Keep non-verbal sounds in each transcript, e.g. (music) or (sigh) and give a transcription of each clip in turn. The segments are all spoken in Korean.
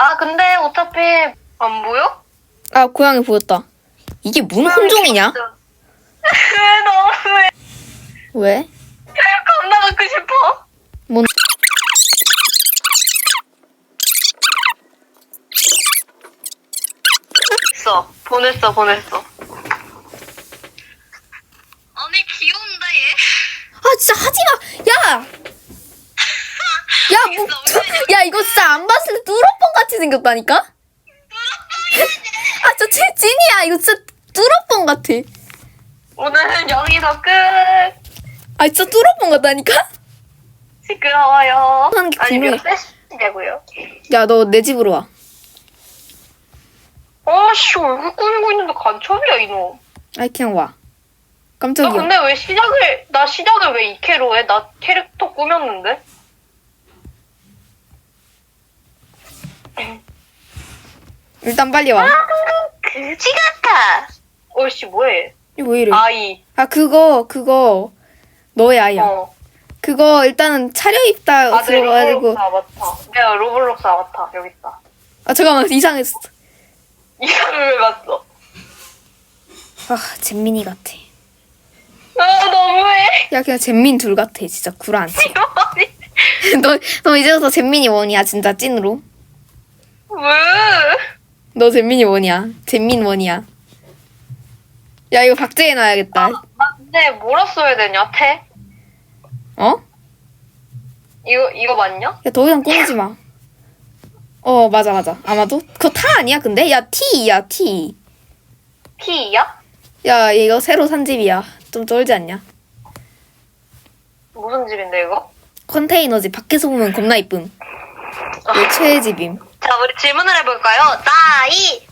아 근데 어차피 안 보여? 아, 고양이 보였다. 이게 무슨 혼종이냐? (laughs) 왜 너무해? 왜? 겁나 갖고 싶어. 뭔, 있어. 보냈어 보냈어. 아니 귀여운데 얘. 아, 진짜 하지 마! 야! 야, 뭐, 야, 이거 진짜 안 봤을 때 뚜러뻥 같이 생겼다니까? 아, 제 찐이야. 이거 진짜 뚜러뻥 같아. 오늘은 여기서 끝. 아, 진짜 뚜러뻥 같다니까? 시끄러워요. 하는 게 아니 궁금해. 몇 대시냐고요? 야, 너 내 집으로 와. 아씨 얼굴 꾸미고 있는데 간첩이야 이놈. 아이, 그냥 와. 나 깜짝이야. 근데 왜 시작을 나 시작을 왜 이케로 해? 나 캐릭터 꾸몄는데? 일단 빨리 와. 그지 같아. 어씨 뭐해? 이거 왜 이래? 아이. 아, 그거, 그거. 너의 아이야. 어. 그거 일단은 차려입다 아, 내 들어가지고. 로블록스 아바타. 내가 로블록스 아바타 여기 있다. 아, 잠깐만. 이상했어. 이상을 왜 봤어? 아, 잼민이 같아. 아 너무해. 야, 그냥 잼민 둘 같아. 진짜 구라안치. (laughs) 이거 아니. (laughs) 너, 너 이제부터 잼민이 원이야. 진짜 찐으로. 왜? 너 잼민이 원이야. 잼민 원이야. 야, 이거 박제해 놔야겠다. 아, 근데 뭐라 써야 되냐? 태? 어? 이거 이거 맞냐? 야, 더 이상 꾸미지 마. 어, 맞아, 맞아. 아마도? 그거 타 아니야, 근데? 야, T야, T. T야? 야, 이거 새로 산 집이야. 좀 쩔지 않냐? 무슨 집인데 이거? 컨테이너 집. 밖에서 보면 겁나 이쁨. 이거 최애 집임. 자 우리 질문을 해볼까요? 나이.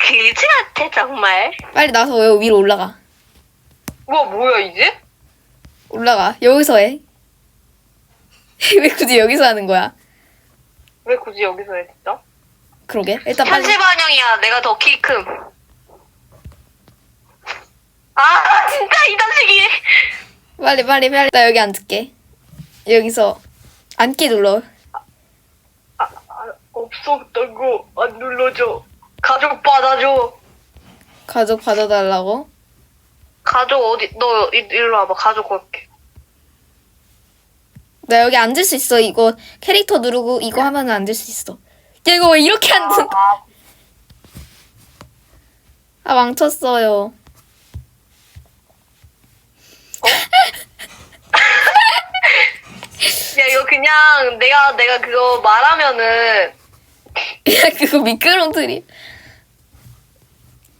그지 같아 정말. 빨리 나서 여기 위로 올라가. 우와 뭐야 이제? 올라가. 여기서 해. (laughs) 왜 굳이 여기서 하는 거야? 왜 굳이 여기서 해 진짜? 그러게. 일단 빨리. 현실 반영이야. 내가 더 키 큼. 아 진짜 이 자식이. 빨리, 빨리, 빨리. 나 여기 앉을게. 여기서 앉기 눌러. 아, 아, 없었다고 안 눌러줘. 가족 받아줘. 가족 받아달라고. 가족 어디? 너 이- 일로 와봐. 가족 걸게. 나 여기 앉을 수 있어. 이거 캐릭터 누르고 이거 하면 앉을 수 있어. 야, 이거 왜 이렇게 앉은? 아, 아, 망쳤어요. 야 이거 그냥 내가 내가 그거 말하면은 (laughs) 야, 그거 미끄럼틀이.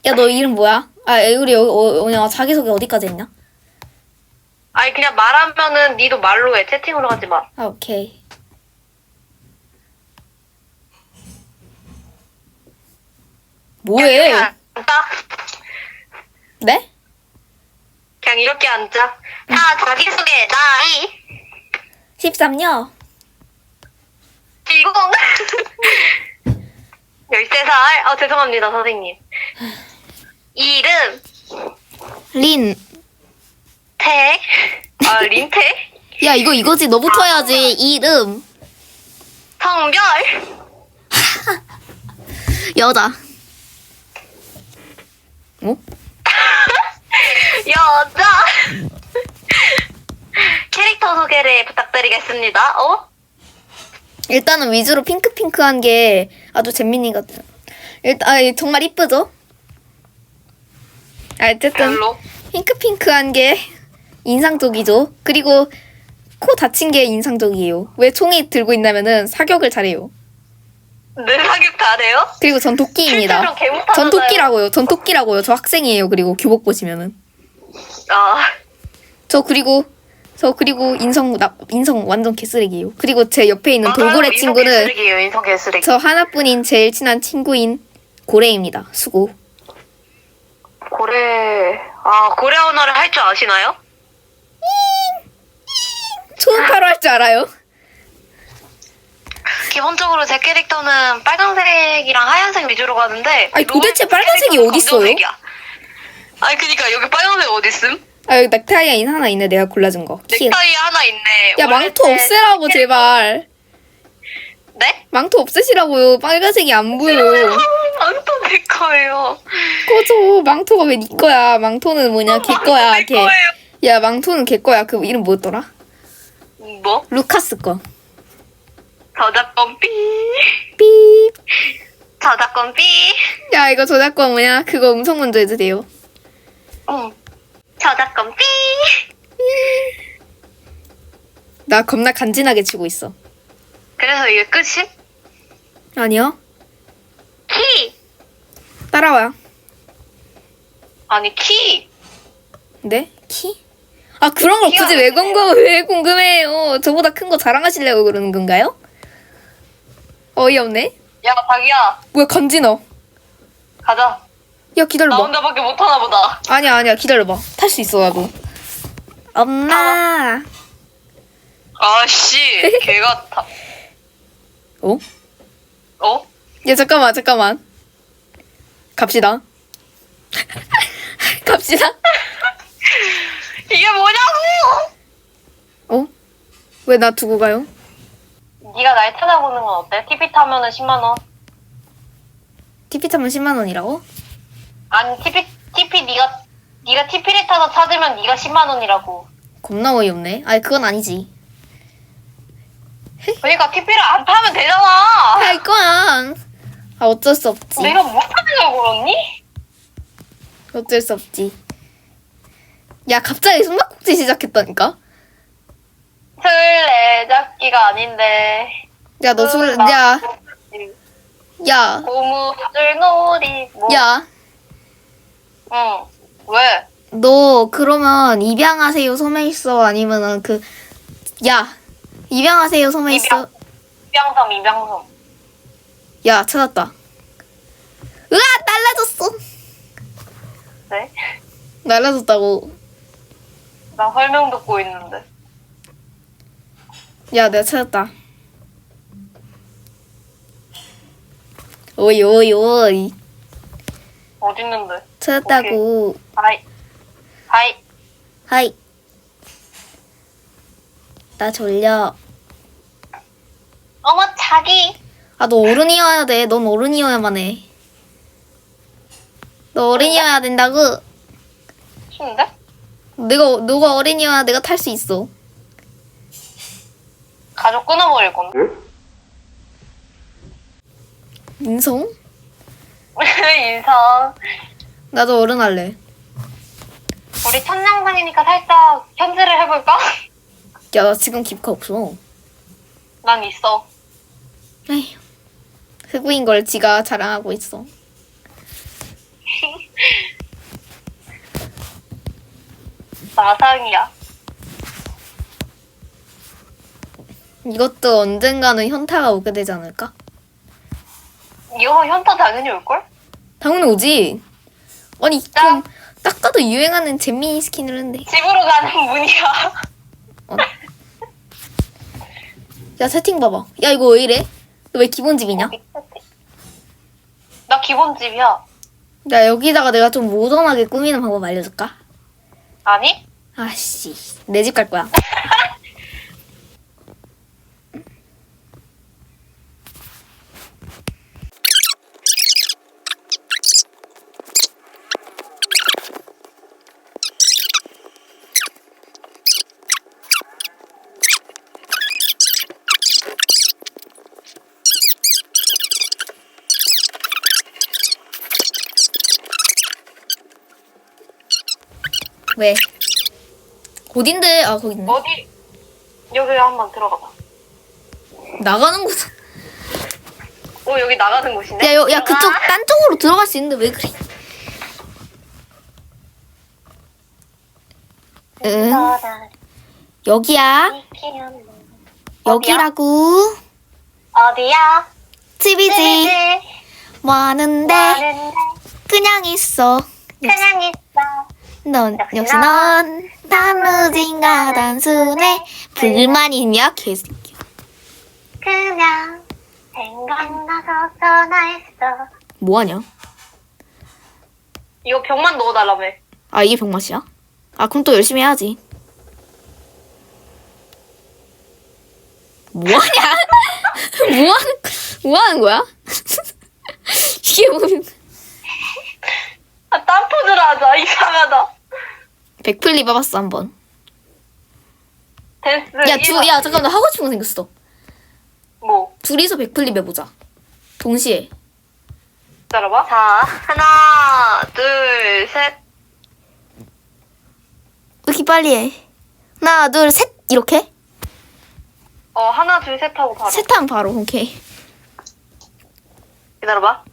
야, 너 이름 뭐야? 아, 우리 여기, 어, 뭐냐, 자기소개 어디까지 했냐? 아니 그냥 말하면은 니도 말로 해. 채팅으로 하지 마. 아, 오케이. 뭐해? 그냥 앉자. 네? 그냥 이렇게 앉자. 자 자기 소개 나이 13요. 20 13살. 아 죄송합니다 선생님. 이름 린. 태. 아 린태. 야, 이거 이거지. 너부터 해야지. 이름. 성별 (laughs) 여자. 어? (laughs) 여자. 캐릭터 소개를 부탁드리겠습니다. 어? 일단은 위주로 핑크핑크한 게 아주 잼민이 같아요. 일단, 아, 정말 이쁘죠? 아, 어쨌든. 별로. 핑크핑크한 게 인상적이죠. 그리고 코 다친 게 인상적이에요. 왜 총이 들고 있냐면은 사격을 잘해요. 내 사격 잘해요? 그리고 전 도끼입니다. 실제로 개 못하잖아요. 전 도끼라고요. 전 도끼라고요. 저 학생이에요. 그리고 교복 보시면은 아. 저 그리고 저 그리고 인성 나 인성 완전 개쓰레기예요. 그리고 제 옆에 있는 맞아요. 돌고래 인성 친구는 개쓰레기예요, 인성 개쓰레기. 저 하나뿐인 제일 친한 친구인 고래입니다. 수고. 고래 아 고래 언어를 할 줄 아시나요? 초음파로 할 줄 알아요? 기본적으로 제 캐릭터는 빨간색이랑 하얀색 위주로 가는데 아니, 도대체 빨간색이 캐릭터는 어딨어요? 검정색이야. 아니 그니까 여기 빨간색 어디 있음? 아 여기 넥타이 하나 있네 내가 골라준 거. 키. 넥타이 하나 있네. 야 원래 망토 제- 없애라고 제발. 네? 망토 없애시라고요. 빨간색이 안 보여. 망토 내 거예요. 꺼져. 망토가 왜 네 거야? 망토는 뭐냐? 걔 거야. 내 걔. 거예요. 야 망토는 걔 거야. 그 이름 뭐였더라? 뭐? 루카스 거. 저작권 삐. 삐. 저작권 삐. 야 이거 저작권 뭐냐? 그거 음성 먼저 해도 돼요. 응. 저작권 삐. 나 겁나 간지나게 치고 있어. 그래서 이게 끝임? 아니요. 키. 따라와. 아니 키. 네? 키? 아 그런 걸 키가 굳이 왜안 크네요. 궁금 왜 궁금해요? 저보다 큰 거 자랑하시려고 그러는 건가요? 어이없네. 야 자기야 뭐야 간지나. 가자. 야 나 기다려봐. 혼자밖에 못하나 보다. 아니야 아니야 기다려봐. 탈 수 있어 나도. 엄마. 아씨 (laughs) 개 같아. 어? 어? 야 잠깐만 잠깐만. 갑시다. (laughs) 갑시다. 이게 뭐냐고? 어? 왜 나 두고 가요? 네가 날 찾아보는 건 어때? TP 타면은 10만 원. TP 타면 10만 원이라고? 아니 TP TP 네가 네가 TP를 타서 찾으면 네가 10만 원이라고. 겁나 어이없네. 아니 그건 아니지. 그러니까 TP를 안 타면 되잖아. 할 거야. 아 어쩔 수 없지. 내가 못하려고 그러니? 어쩔 수 없지. 야 갑자기 숨바꼭질 시작했다니까? 술래 잡기가 아닌데. 야너 술, 야, 야, 고무줄 놀이. 뭐. 야, 응. 왜? 너 그러면 입양하세요 소매 있어 아니면은 그, 야, 입양하세요 소매 있어. 입양섬 입양섬. 야 찾았다. 으아 날라졌어. 네? 날라졌다고. 나 설명 듣고 있는데. 야 내가 찾았다. 오이 오이 오이 어딨는데? 찾았다고. 하이. 하이. 하이. 나 졸려. 어머 자기. 아, 너 어른이어야 돼. 넌 어른이어야만 해. 너 어른이어야 된다고. 싫은데? 내가, 너가 어른이어야 내가 탈 수 있어. 가족 끊어버릴 건데. 인성? (laughs) 인성. 나도 어른 할래. 우리 첫 영상이니까 살짝 현질을 해볼까? (laughs) 야, 나 지금 기가 없어. 난 있어. 에휴. 흑우인 걸 지가 자랑하고 있어. (laughs) 마상이야. 이것도 언젠가는 현타가 오게 되지 않을까? 이거 현타 당연히 올걸? 당연히 오지. 아니, 나- 그럼 딱 봐도 유행하는 잼민이 스킨을 했는데. 집으로 가는 문이야. 어. 야, 세팅 봐봐. 야, 이거 왜 이래? 너 왜 기본 집이냐? 나 기본 집이야. 야, 여기다가 내가 좀 모던하게 꾸미는 방법 알려줄까? 아니? 아씨, 내 집 갈 거야. (laughs) 왜? 어딘데? 아, 거기 있네. 어디? 여기 한번 들어가봐. 나가는 곳. 오 여기 나가는 곳이네. 야, 여, 야, 그쪽, 들어가. 딴 쪽으로 들어갈 수 있는데 왜 그래? 응, 여기야. 여기라고. 어디야? 집이지. 집이지. 뭐 하는데? 나는 그냥 있어. 그냥 있어. 넌, 역시 넌, 단무진가 단순해. 불만 있냐, 개새끼야. 그냥 생각나서 전화했어. 뭐하냐? 이거 병만 넣어달라며. 아, 이게 병맛이야? 아, 그럼 또 열심히 해야지. 뭐 하냐? (laughs) 뭐 하는, 뭐 하는 거야? (laughs) 이게 뭐, 아, 딴 포즈를 하자. 이상하다. 백플립 해봤어, 한 번. 댄스. 야, 두, 야, 잠깐만, 나 하고 싶은 거 생겼어. 뭐? 둘이서 백플립 해보자. 동시에. 기다려봐. 자, 하나, 둘, 셋. 왜 이렇게 빨리 해? 하나, 둘, 셋! 이렇게? 어, 하나, 둘, 셋 하고 바로. 셋 하면 바로, 오케이. 기다려봐.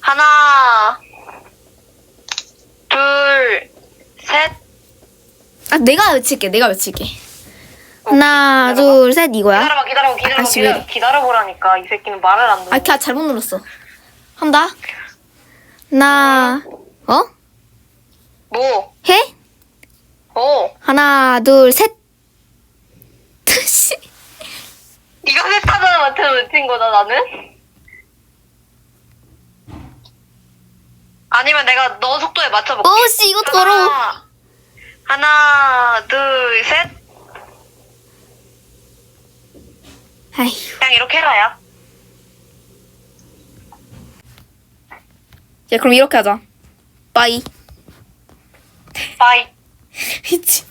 하나, 둘, 셋. 아, 내가 외칠게, 내가 외칠게. 하나, 기다려봐. 둘, 셋, 이거야? 기다려봐, 기다려봐, 기다려봐, 아씨, 왜 기다려, 이래. 기다려보라니까. 이 새끼는 말을 안 듣는 아, 잘못 눌렀어. 한다. 하나, 어? 뭐? 해? 어? 하나, 둘, 셋. (laughs) 씨. 네가 셋 하자는 맞춰 외친 거다, 나는? 아니면 내가 너 속도에 맞춰볼게. 어, 씨, 이거 더러워. 하나, 하나, 둘, 셋. 아휴. 그냥 이렇게 해라, 야. 야, 그럼 이렇게 하자. 빠이. 바이. 미치.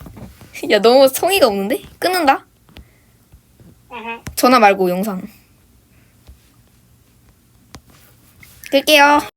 야, 너무 성의가 없는데? 끊는다? 전화 말고 영상. 끌게요.